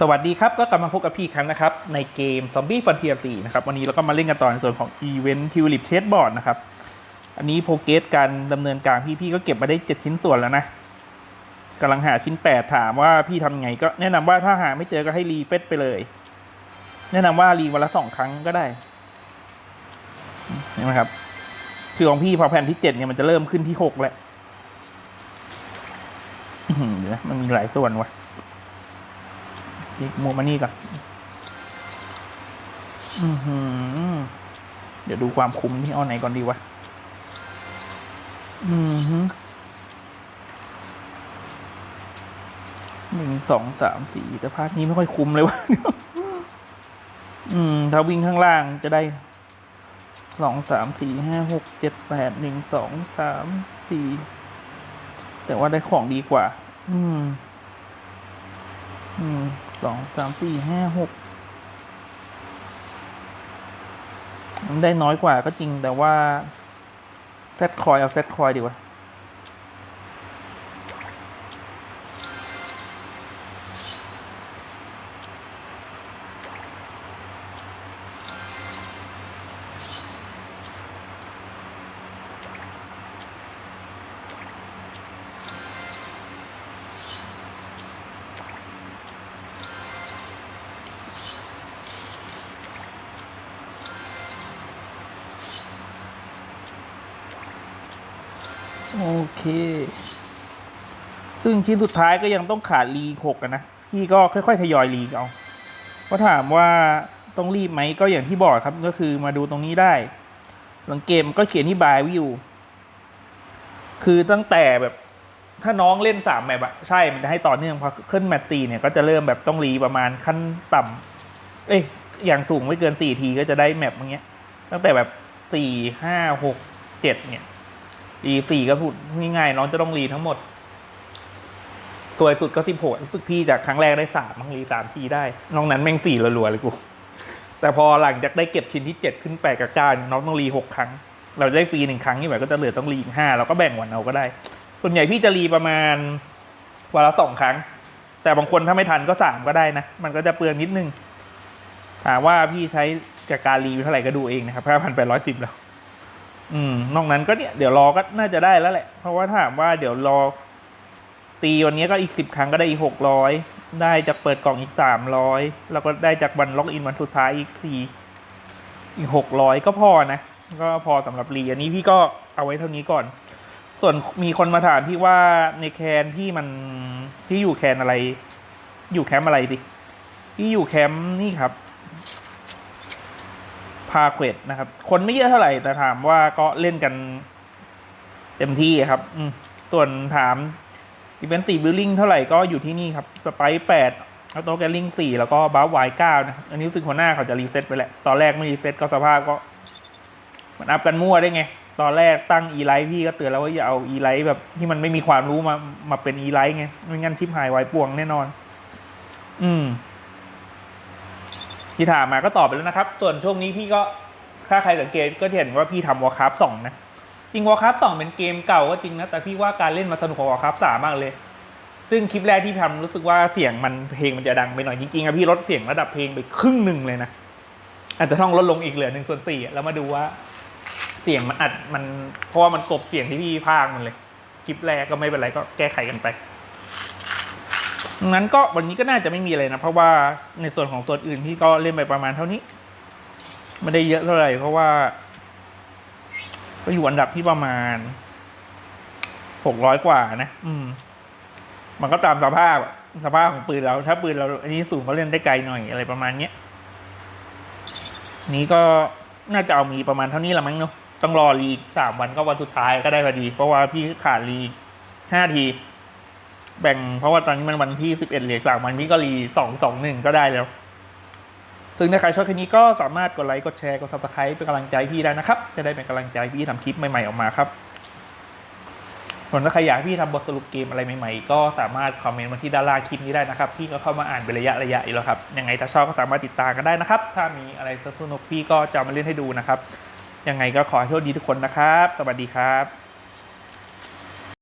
สวัสดีครับ ก็กลับมาพบกับพี่ครั้งนะครับ ในเกม Zombie Frontier 4 นะครับ วันนี้เราก็มาเล่นกันต่อในส่วนของ Event Tulip Chessboard นะครับ อันนี้โปรเกสการดำเนินการพี่พี่ก็เก็บมาได้ 7 ชิ้นส่วนแล้วนะกำลังหาชิ้น 8 ถามว่าพี่ทำไงก็แนะนำว่าถ้าหาไม่เจอก็ให้รีเฟซไปเลย แนะนำว่ารีวันละสองครั้งก็ได้เห็นไหมครับ คือของพี่พอแผ่นที่ 7 เนี่ยมันจะเริ่มขึ้นที่ 6 แล้วอื้อหือเดี๋ยวมันมีหลายส่วนวะ คลิกมูมานี่ก่อนอือหือเดี๋ยวดูความคุ้มที่เอาไหนก่อนดีวะ อือหือหนึ่งสองสามสี่แต่ภาคนี้ไม่ค่อยคุ้มเลยวะอืม ถ้าวิ่งข้างล่างจะได้สองสามสี่ห้าหกเจ็ดแปดหนึ่งสองสามสี่แต่ว่าได้ของดีกว่า อืม อืม สองสามสี่ห้าหกได้น้อยกว่าก็จริงแต่ว่า เซตคอยเอาเซตคอยดีกว่า โอเค ซึ่งชิ้นสุดท้ายก็ยังต้องขาดรีหกนะ พี่ก็ค่อยๆทยอยรีเอาเพราะถามว่าต้องรีบไหมก็อย่างที่บอกครับก็คือมาดูตรงนี้ได้สังเกมก็เขียนที่บายวิวคือตั้งแต่แบบถ้าน้องเล่นสามแมปอะใช่มันจะให้ต่อเนื่องพอขึ้นแมตช์สี่เนี่ยก็จะเริ่มแบบต้องรีประมาณขั้นต่ำเอ้ยอย่างสูงไม่เกินสี่ทีก็จะได้แมปอย่างเงี้ย ตั้งแต่แบบสี่ห้าหกเจ็ดเนี่ย รีสี่ก็พูดง่ายๆน้องจะต้องรีทั้งหมด สวยสุดก็สิบหกรู้สึกพี่จากครั้งแรกได้สามมั้งรีสามทีได้นอกนั้นแม่งสี่รัวๆเลยกูแต่พอหลังจากได้เก็บชิ้นที่เจ็ดขึ้นแปดกับเก้าน้องต้องรีหกครั้ง เราได้ฟรีหนึ่งครั้งนี่แบบก็จะเหลือต้องรีอีกห้าเราก็แบ่งวันเอาก็ได้ ส่วนใหญ่พี่จะรีประมาณวันละสองครั้ง แต่บางคนถ้าไม่ทันก็สามก็ได้นะมันก็จะเปลืองนิดนึงถามว่าพี่ใช้จากการรีเท่าไหร่ก็ดูเองนะครับห้าพันแปดร้อยสิบแล้ว อืมนอกนั้นก็เนี่ยเดี๋ยวรอก็น่าจะได้แล้วแหละ เพราะว่าถามว่าเดี๋ยวรอ ตีวันนี้ก็อีกสิบครั้งก็ได้อีกหกร้อยได้จากเปิดกล่องอีกสามร้อยแล้วก็ได้จากวันล็อกอินวันสุดท้ายอีกสี่อีกหกร้อยก็พอนะ ก็พอสำหรับรีอันนี้พี่ก็เอาไว้เท่านี้ก่อน ส่วนมีคนมาถามพี่ว่าในแคนที่มันที่อยู่แคนอะไร อยู่แคมป์อะไรดิที่อยู่แคมป์นี่ครับ พาเควดนะครับ คนไม่เยอะเท่าไหร่ แต่ถามว่าก็เล่นกันเต็มที่ครับ อืมส่วนถามอีเวนต์สี่บิลลิงเท่าไหร่ก็อยู่ที่นี่ครับสไปแปดแล้วโตแกลิงสี่แล้วก็บ้าวายเก้านะอันนี้รู้สึกหัวหน้าเขาจะรีเซ็ตไปแหละ ตอนแรกไม่รีเซ็ตก็สภาพก็ มันอัพกันมั่วได้ไง ตอนแรกตั้งอีไลท์พี่ก็เตือนแล้วว่าอย่าเอาอีไลท์แบบที่มันไม่มีความรู้มามาเป็นอีไลท์ไงไม่งั้นชิปหายไว้ป่วงแน่นอน อืม ที่ถามมาก็ตอบไปแล้วนะครับ ส่วนช่วงนี้พี่ก็ถ้าใครสังเกตก็เห็นว่าพี่ทำวอร์คราฟสองนะ จริงวอร์คราฟสองเป็นเกมเก่าก็จริงนะ แต่พี่ว่าการเล่นมาสนุกกว่าวอร์คราฟสามมากเลย ซึ่งคลิปแรกที่ทำรู้สึกว่าเสียงมันเพลงมันจะดังไปหน่อยจริงๆอะพี่ลดเสียงระดับเพลงไปครึ่งหนึ่งเลยนะอาจจะต้องลดลงอีกเหลือหนึ่งส่วนสี่แล้วมาดูว่าเสียงมันอัดมันเพราะว่ามันกบเสียงที่พี่พากมันเลยคลิปแรกก็ไม่เป็นไรก็แก้ไขกันไป งั้นก็วันนี้ก็น่าจะไม่มีอะไรนะ เพราะว่าในส่วนของส่วนอื่นพี่ก็เล่นไปประมาณเท่านี้ ไม่ได้เยอะเท่าไหร่เพราะว่า ก็อยู่อันดับที่ประมาณหกร้อยกว่านะ อืม มันก็ตามสภาพสภาพของปืนเราถ้าปืนเรา อันนี้สูงก็เล่นได้ไกลหน่อยอะไรประมาณเนี้ยนี้ก็น่าจะเอามีประมาณเท่านี้ละมั้งเนาะต้องรอรีสามวันก็วันสุดท้ายก็ได้พอดี เพราะว่าพี่ขาดรีห้าที แบ่งเพราะว่าตอนนี้มันวันที่สิบเอ็ดเหลือสามวันพี่ก็รีสองสองหนึ่งก็ได้แล้ว ซึ่งถ้าใครชอบคลิปนี้ก็สามารถกดไลค์กดแชร์กด subscribe เป็นกำลังใจพี่ได้นะครับ จะได้เป็นกำลังใจพี่ทำคลิปใหม่ๆออกมาครับส่วนถ้าใครอยากพี่ทำบทสรุปเกมอะไรใหม่ๆ ก็สามารถคอมเมนต์มาที่ด้านล่างคลิปนี้ได้นะครับ พี่ก็เข้ามาอ่านเป็นระยะระยะอยู่แล้วครับ ยังไงถ้าชอบก็สามารถติดตามกันได้นะครับ ถ้ามีอะไรสนุกๆพี่ก็จะมาเล่นให้ดูนะครับ ยังไงก็ขอให้โชคดีทุกคนนะครับ สวัสดีครับ